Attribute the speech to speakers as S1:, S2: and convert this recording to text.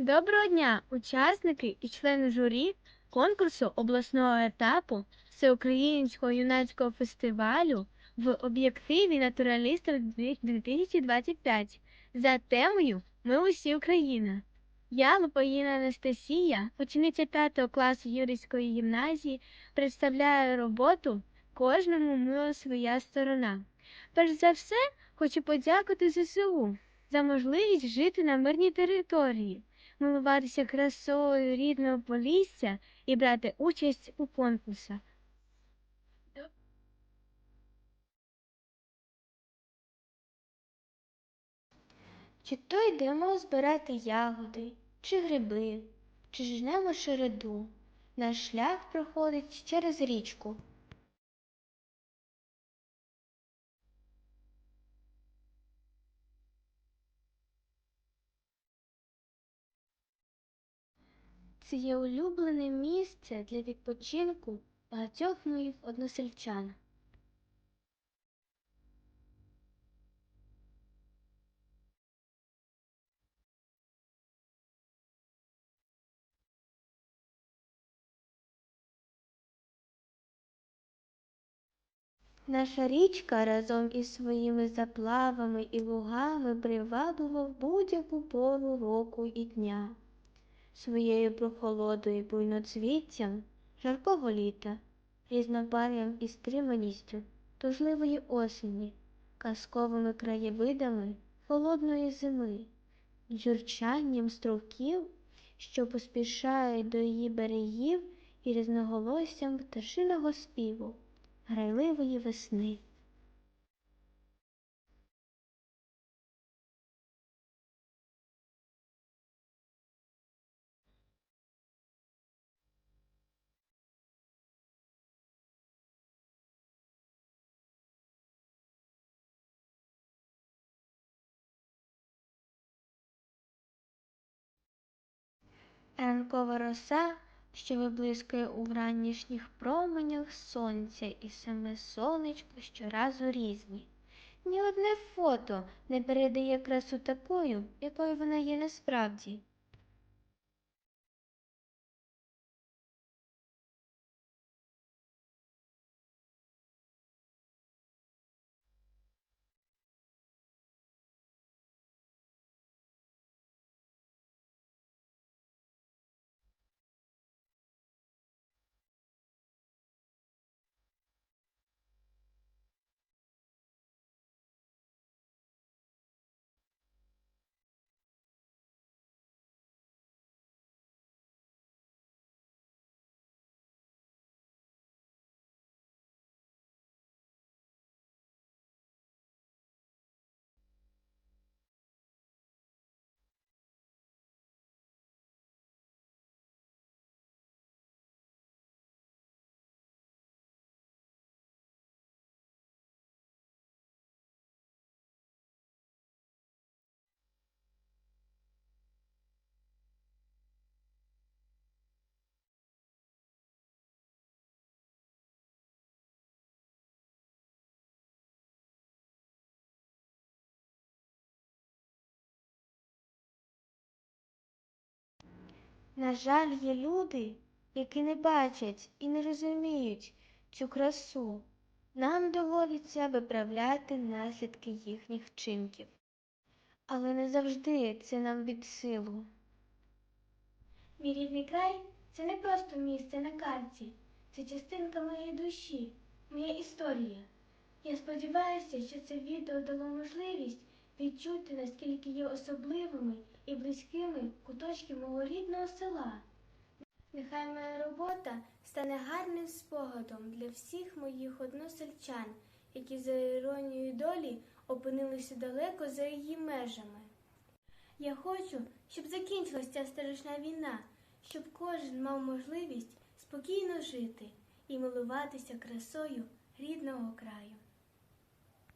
S1: Доброго дня, учасники і члени журі конкурсу обласного етапу Всеукраїнського юнацького фестивалю в об'єктиві натуралістів 2025 за темою Ми усі Україна. Я, Лопаїна Анастасія, учениця 5 класу Юрійської гімназії, представляю роботу кожному мила своя сторона. Перш за все, хочу подякувати ЗСУ за можливість жити на мирній території милуватися красою рідного полісся і брати участь у конкурсах. Чи то йдемо збирати ягоди, чи гриби, чи жнемо череду, наш шлях проходить через річку. Це є улюблене місце для відпочинку багатьох моїх односельчан. Наша річка разом із своїми заплавами і лугами приваблива в будь-яку пору року і дня своєю прохолодою буйноцвіттям жаркого літа, різнобарв'ям і стриманістю тужливої осені, казковими краєвидами холодної зими, джурчанням стровків, що поспішають до її берегів і різноголоссям пташиного співу, грайливої весни. Ранкова роса, що виблискує у вранішніх променях сонця, і саме сонечко щоразу різні. Ні одне фото не передає красу такою, якою вона є насправді. На жаль, є люди, які не бачать і не розуміють цю красу. Нам доводиться виправляти наслідки їхніх вчинків. Але не завжди це нам під силу. Мій рідний край це не просто місце на карті, це частинка моєї душі, моя історія. Я сподіваюся, що це відео дало можливість відчути, наскільки є особливими і близькими куточки мого рідного села. Нехай моя робота стане гарним спогадом для всіх моїх односельчан, які за іронією долі опинилися далеко за її межами. Я хочу, щоб закінчилася ця страшна війна, щоб кожен мав можливість спокійно жити і милуватися красою рідного краю.